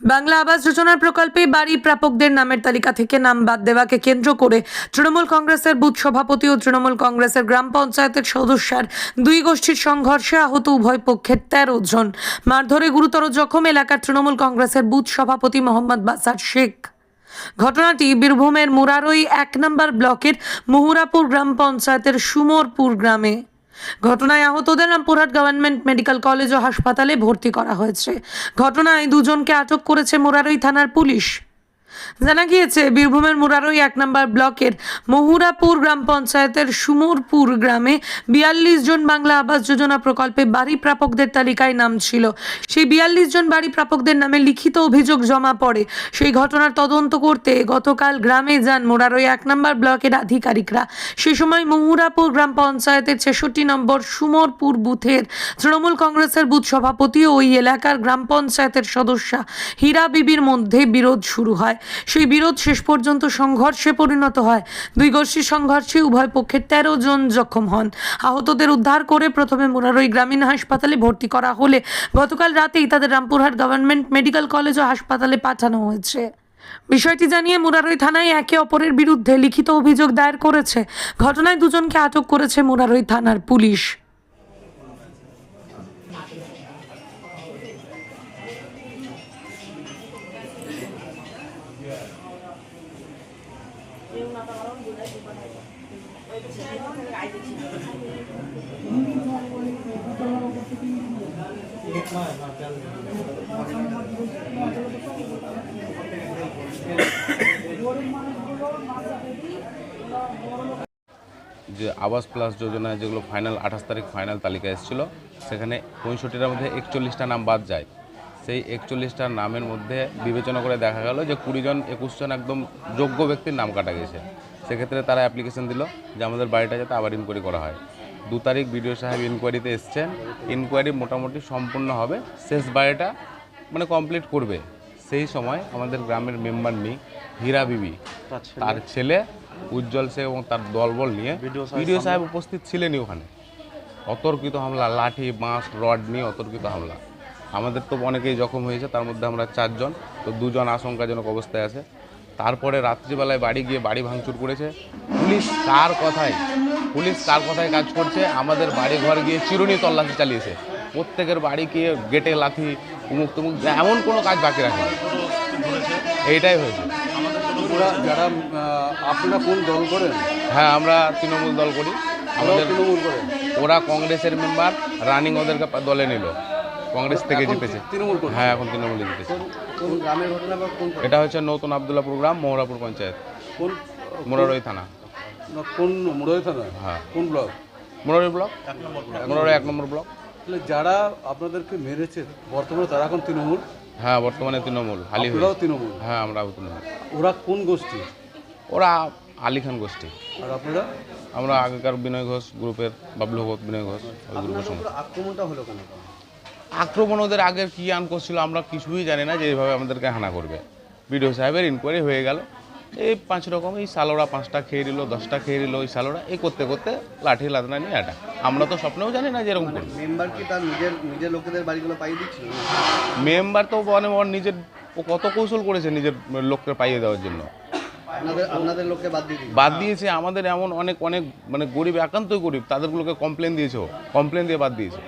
বাংলা আবাস যোজনার প্রকল্পে বাড়ি প্রাপকদের নামের তালিকা থেকে নাম বাদ দেওয়াকে কেন্দ্র করে তৃণমূল কংগ্রেসের বুথ সভাপতি ও তৃণমূল কংগ্রেসের গ্রাম পঞ্চায়েতের সদস্যার দুই গোষ্ঠীর সংঘর্ষে আহত উভয় পক্ষের তেরো জন। মারধরে গুরুতর জখম এলাকার তৃণমূল কংগ্রেসের বুথ সভাপতি মোহাম্মদ বাসার শেখ। ঘটনাটি বীরভূমের মুরারই এক নম্বর ব্লকের মুহুরাপুর গ্রাম পঞ্চায়েতের সুমরপুর গ্রামে। ঘটনায় আহতদের রামপুরহাট গভর্নমেন্ট মেডিকেল কলেজ ও হাসপাতালে ভর্তি করা হয়েছে। ঘটনায় দুজনকে আটক করেছে মোরারই থানার পুলিশ। জানা গিয়েছে, বীরভূমের মুরারই এক নম্বর ব্লকের মহুরাপুর গ্রাম পঞ্চায়েতের সুমরপুর গ্রামে বিয়াল্লিশ জন বাংলা আবাস যোজনা প্রকল্পে বাড়ি প্রাপকদের তালিকায় নাম ছিল। সেই বিয়াল্লিশ জন বাড়ি প্রাপকদের নামে লিখিত অভিযোগ জমা পড়ে। সেই ঘটনার তদন্ত করতে গতকাল গ্রামে যান মুরারই এক নম্বর ব্লকের আধিকারিকরা। সে সময় মহুরাপুর গ্রাম পঞ্চায়েতের ছেষট্টি নম্বর সুমরপুর বুথের তৃণমূল কংগ্রেসের বুথ সভাপতি ও ওই এলাকার গ্রাম পঞ্চায়েতের সদস্যা হীরা বিবির মধ্যে বিরোধ শুরু হয়। সেই বিরোধ শেষ পর্যন্ত সংঘর্ষে পরিণত হয়। দুই গোষ্ঠীর সংঘর্ষে উভয় পক্ষের তেরো জন জখম হন। আহতদের উদ্ধার করে প্রথমে মুরারই গ্রামীণ হাসপাতালে ভর্তি করা হলে গতকাল রাতেই তাদের রামপুরহাট গভর্নমেন্ট মেডিকেল কলেজ ও হাসপাতালে পাঠানো হয়েছে। বিষয়টি জানিয়ে মুরারই থানায় একে অপরের বিরুদ্ধে লিখিত অভিযোগ দায়ের করেছে। ঘটনায় দুজনকে আটক করেছে মুরারই থানার পুলিশ। যে আবাস প্লাস যোজনায় যেগুলো ফাইনাল, আঠাশ তারিখ ফাইনাল তালিকা এসেছিল, সেখানে পঁয়ষট্টিটার মধ্যে একচল্লিশটা নাম বাদ যায়। সেই একচল্লিশটা নামের মধ্যে বিবেচনা করে দেখা গেল যে কুড়িজন একুশ জন একদম যোগ্য ব্যক্তির নাম কাটা গেছে। সেক্ষেত্রে তারা অ্যাপ্লিকেশন দিল যে আমাদের বাড়িটা যাতে আবার ইনকোয়ারি করা হয়। দু তারিখ বিডিও সাহেব ইনকোয়ারিতে এসছেন। ইনকোয়ারি মোটামুটি সম্পূর্ণ হবে। শেষ বাড়িটা মানে কমপ্লিট করবে। সেই সময় আমাদের গ্রামের মেম্বার নেই হীরা বিবি তার ছেলে উজ্জ্বল সে এবং তার দলবল নিয়ে বিডিও সাহেব উপস্থিত ছিলেনই ওখানে। অতর্কিত হামলা লাঠি বাঁশ রড নিয়ে অতর্কিত হামলা। আমাদের তো অনেকেই জখম হয়েছে তার মধ্যে আমরা চারজন। তো দুজন আশঙ্কাজনক অবস্থায় আছে। তারপরে রাত্রিবেলায় বাড়ি গিয়ে বাড়ি ভাঙচুর করেছে। পুলিশ কার কথায়? পুলিশ কার কথায় কাজ করছে? আমাদের বাড়ি ঘর গিয়ে চিরুনি তল্লাশি চালিয়েছে। প্রত্যেকের বাড়ি গিয়ে গেটে লাথি উমুক তুমুক এমন কোনো কাজ বাকি রাখেনি। এইটাই হয়েছে। যারা আপনারা কোন দল করেন? হ্যাঁ আমরা তৃণমূল দল করি। আমাদের তৃণমূল করেন ওরা কংগ্রেসের মেম্বার রানিং ওদেরকে দলে নিল। কংগ্রেস থেকে জিতেছে। তৃণমূল হ্যাঁ এখন তৃণমূলে জিতেছে। এটা হচ্ছে নতুন আবদুল্লাপুর গ্রাম মোহরাপুর পঞ্চায়েত। কোন মোরারই থানা। কোন মুরই থানা? হ্যাঁ। কোন ব্লক? মোরারি ব্লক? মোরারি এক নম্বর ব্লক। তাহলে যারা আপনাদেরকে মেরেছে বর্তমানে তারা এখন তৃণমূল? হ্যাঁ বর্তমানে তৃণমূল হালি তৃণমূল? হ্যাঁ আমরা তৃণমূল। ওরা কোন গোষ্ঠী? ওরা আলী খান গোষ্ঠী। আর আপনারা? আমরা আগেকার বিনয় ঘোষ গ্রুপের বাবলু ভগত বিনয় ঘোষ ওই গ্রুপের সঙ্গে। আক্রমণটা হলো কেন? আক্রমণ ওদের আগের কী আন করছিল আমরা কিছুই জানি না যে এইভাবে আমাদেরকে হানা করবে। বিডিও সাহেবের ইনকোয়ারি হয়ে গেল। এই পাঁচ রকম এই সালোরা পাঁচটা খেয়ে নিল দশটা খেয়ে নিল ওই সালোরা এই করতে করতে লাঠি লাদনা নিয়ে এটা আমরা তো স্বপ্নেও জানি না যে এরকম মেম্বার কি তার নিজের নিজের লোকেদের বাড়িগুলো পাইয়ে দিচ্ছিল? মেম্বার তো মানে ওর নিজের ও কত কৌশল করেছে নিজের লোককে পাইয়ে দেওয়ার জন্য। আপনাদের আপনাদের লোককে বাদ দিয়ে বাদ দিয়েছে আমাদের এমন অনেক অনেক মানে গরিব একান্তই গরিব তাদেরগুলোকে কমপ্লেন দিয়েছে কমপ্লেন দিয়ে বাদ দিয়েছে।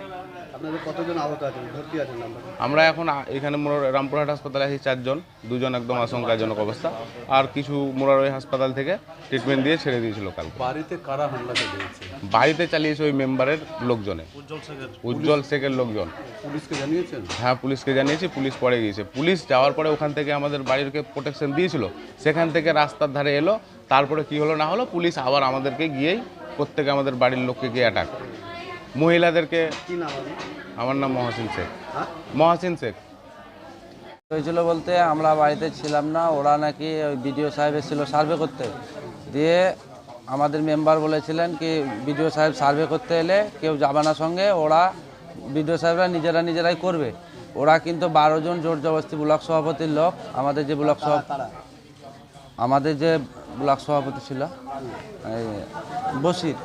আপনাদের কতজন আহত আছেন? ভর্তি আছেন আমরা এখন এখানে মোরার- রামপুরহাট হাসপাতালে আছি চারজন। দুজন একদম আশঙ্কাজনক অবস্থা। আর কিছু মোরারই হাসপাতাল থেকে ট্রিটমেন্ট দিয়ে ছেড়ে দিয়েছিল কাল বাড়িতে কারা হামলা চালিয়েছে? বাড়িতে চালিয়েছে ওই মেম্বারের লোকজনে। উজ্জ্বল শেখের লোকজন। পুলিশকে জানিয়েছেন? হ্যাঁ পুলিশকে জানিয়েছি পুলিশ পরে গিয়েছে। পুলিশ যাওয়ার পরে ওখান থেকে আমাদের বাড়িরকে প্রোটেকশন দিয়েছিল। সেখান থেকে রাস্তার ধারে এলো। তারপরে কি হলো না হলো পুলিশ আবার আমাদেরকে গিয়েই প্রত্যেকে আমাদের বাড়ির লোককে গিয়ে অ্যাটাক মহিলাদেরকে আমার নাম মহাসিন শেখ। হ্যাঁ? মহাসিন শেখ। হয়েছিল বলতে আমরা বাড়িতে ছিলাম না ওরা নাকি ওই বিডিও সাহেব এসেছিল সার্ভে করতে। দিয়ে আমাদের মেম্বার বলেছিলেন কি বিডিও সাহেব সার্ভে করতে এলে কেউ যাবে না সঙ্গে ওরা বিডিও সাহেবরা নিজেরা নিজেরাই করবে। ওরা কিন্তু বারো জন জোর জবরদস্তি ব্লক সভাপতির লোক আমাদের যে ব্লক সভা আমাদের যে ব্লক সভাপতি ছিল এই বসির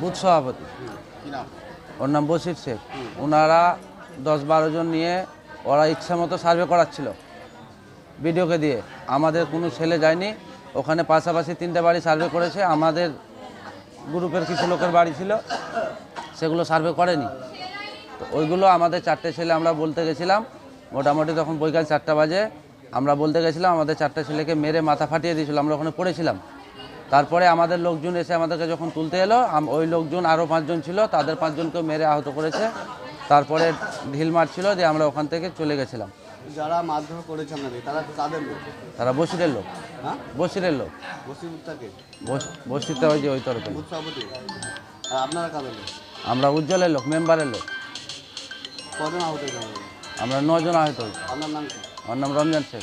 বুথ সভাপতি। ওর নাম বসির শেখ। ওনারা দশ বারো জন নিয়ে ওরা ইচ্ছা মতো সার্ভে করাচ্ছিল ভিডিওকে দিয়ে। আমাদের কোনো ছেলে যায়নি। ওখানে পাশাপাশি তিনটে বাড়ি সার্ভে করেছে। আমাদের গ্রুপের কিছু লোকের বাড়ি ছিল সেগুলো সার্ভে করেনি। তো ওইগুলো আমাদের চারটে ছেলে আমরা বলতে গেছিলাম মোটামুটি তখন বৈকাল চারটা বাজে। আমরা বলতে গেছিলাম আমাদের চারটে ছেলেকে মেরে মাথা ফাটিয়ে দিয়েছিল। আমরা ওখানে পড়েছিলাম। তারপরে আমাদের লোকজন এসে আমাদেরকে যখন তুলতে এলো ওই লোকজন আরও পাঁচজন ছিল তাদের পাঁচজনকেও মেরে আহত করেছে। তারপরে ঢিল মারছিল দিয়ে আমরা ওখান থেকে চলে গেছিলাম। যারা মারধর করেছে আপনাদের তারা কাদের লোক? তারা বসিরের লোক। হ্যাঁ? বসিরের লোক। বসিরটা ওই যে ওই তরফে। আর আপনারা কাদের লোক? আমরা উজ্জ্বলের লোক মেম্বারের লোক। কজন আহত আমরা নজন আহত হয়েছি। আমার নাম রমজান শেখ।